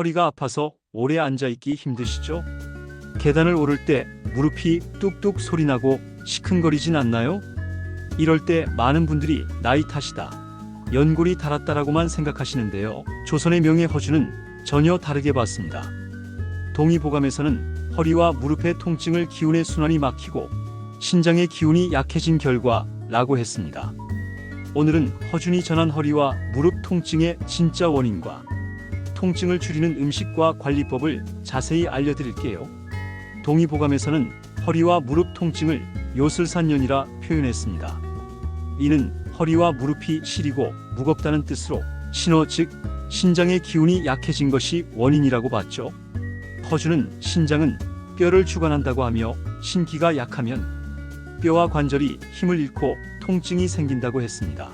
허리가 아파서 오래 앉아있기 힘드시죠? 계단을 오를 때 무릎이 뚝뚝 소리나고 시큰거리진 않나요? 이럴 때 많은 분들이 나이 탓이다. 연골이 닳았다라고만 생각하시는데요. 조선의 명예 허주는 전혀 다르게 봤습니다. 동의보감에서는 허리와 무릎의 통증을 기운의 순환이 막히고 신장의 기운이 약해진 결과라고 했습니다. 오늘은 허준이 전한 허리와 무릎 통증의 진짜 원인과 통증을 줄이는 음식과 관리법을 자세히 알려드릴게요. 동의보감에서는 허리와 무릎 통증을 요술산년이라 표현했습니다. 이는 허리와 무릎이 시리고 무겁다는 뜻으로 신호 즉 신장의 기운이 약해진 것이 원인이라고 봤죠. 허주는 신장은 뼈를 주관한다고 하며 신기가 약하면 뼈와 관절이 힘을 잃고 통증이 생긴다고 했습니다.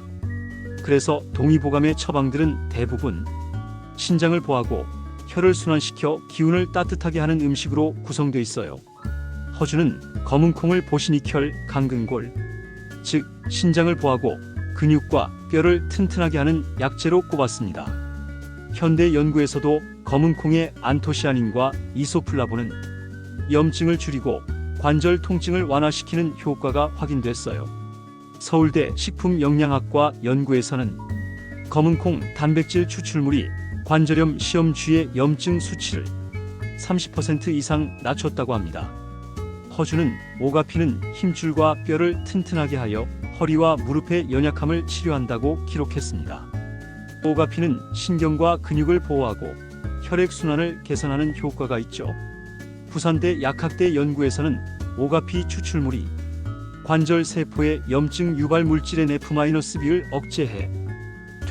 그래서 동의보감의 처방들은 대부분 신장을 보하고 혈을 순환시켜 기운을 따뜻하게 하는 음식으로 구성되어 있어요. 허주는 검은 콩을 보시니결 강근골, 즉 신장을 보하고 근육과 뼈를 튼튼하게 하는 약재로 꼽았습니다. 현대 연구에서도 검은 콩의 안토시아닌과 이소플라본은 염증을 줄이고 관절 통증을 완화시키는 효과가 확인됐어요. 서울대 식품영양학과 연구에서는 검은 콩 단백질 추출물이 관절염 시험 주의 염증 수치를 30% 이상 낮췄다고 합니다. 허주는 오가피는 힘줄과 뼈를 튼튼하게 하여 허리와 무릎의 연약함을 치료한다고 기록했습니다. 오가피는 신경과 근육을 보호하고 혈액 순환을 개선하는 효과가 있죠. 부산대 약학대 연구에서는 오가피 추출물이 관절 세포의 염증 유발 물질의 네프-B를 억제해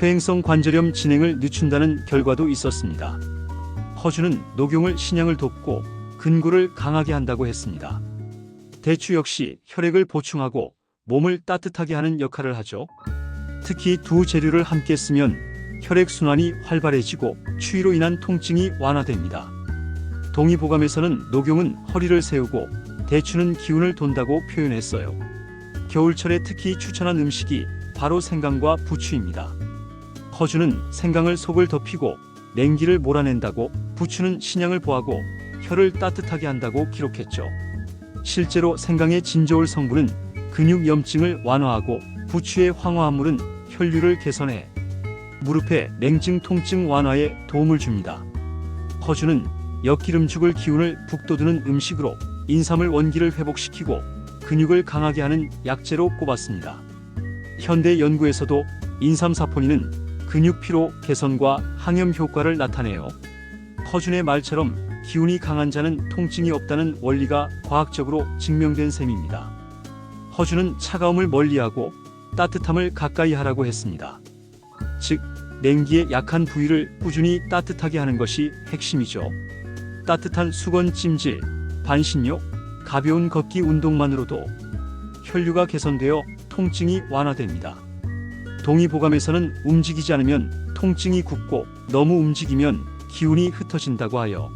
퇴행성 관절염 진행을 늦춘다는 결과도 있었습니다. 허주는 녹용을 신양을 돕고 근골을 강하게 한다고 했습니다. 대추 역시 혈액을 보충하고 몸을 따뜻하게 하는 역할을 하죠. 특히 두 재료를 함께 쓰면 혈액 순환이 활발해지고 추위로 인한 통증이 완화됩니다. 동의보감에서는 녹용은 허리를 세우고 대추는 기운을 돈다고 표현했어요. 겨울철에 특히 추천한 음식이 바로 생강과 부추입니다. 허주는 생강을 속을 덮이고 냉기를 몰아낸다고 부추는 신양을 보하고 혀를 따뜻하게 한다고 기록했죠. 실제로 생강의 진저올 성분은 근육 염증을 완화하고 부추의 황화합물은 혈류를 개선해 무릎의 냉증 통증 완화에 도움을 줍니다. 허주는 엿기름죽을 기운을 북돋우는 음식으로 인삼을 원기를 회복시키고 근육을 강하게 하는 약재로 꼽았습니다. 현대 연구에서도 인삼사포닌은 근육 피로 개선과 항염 효과를 나타내요. 허준의 말처럼 기운이 강한 자는 통증이 없다는 원리가 과학적으로 증명된 셈입니다. 허준은 차가움을 멀리하고 따뜻함을 가까이 하라고 했습니다. 즉, 냉기에 약한 부위를 꾸준히 따뜻하게 하는 것이 핵심이죠. 따뜻한 수건 찜질, 반신욕, 가벼운 걷기 운동만으로도 혈류가 개선되어 통증이 완화됩니다. 동의보감에서는 움직이지 않으면 통증이 굳고 너무 움직이면 기운이 흩어진다고 하여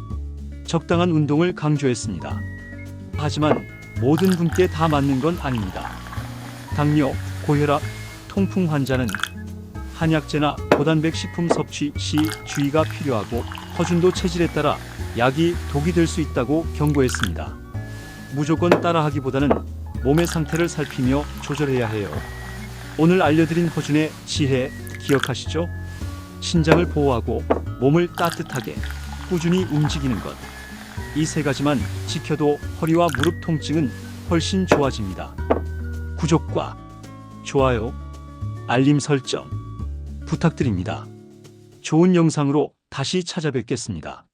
적당한 운동을 강조했습니다. 하지만 모든 분께 다 맞는 건 아닙니다. 당뇨, 고혈압, 통풍 환자는 한약재나 고단백 식품 섭취 시 주의가 필요하고 허준도 체질에 따라 약이 독이 될 수 있다고 경고했습니다. 무조건 따라하기보다는 몸의 상태를 살피며 조절해야 해요. 오늘 알려드린 허준의 지혜 기억하시죠? 신장을 보호하고 몸을 따뜻하게 꾸준히 움직이는 것. 이 세 가지만 지켜도 허리와 무릎 통증은 훨씬 좋아집니다. 구독과 좋아요, 알림 설정 부탁드립니다. 좋은 영상으로 다시 찾아뵙겠습니다.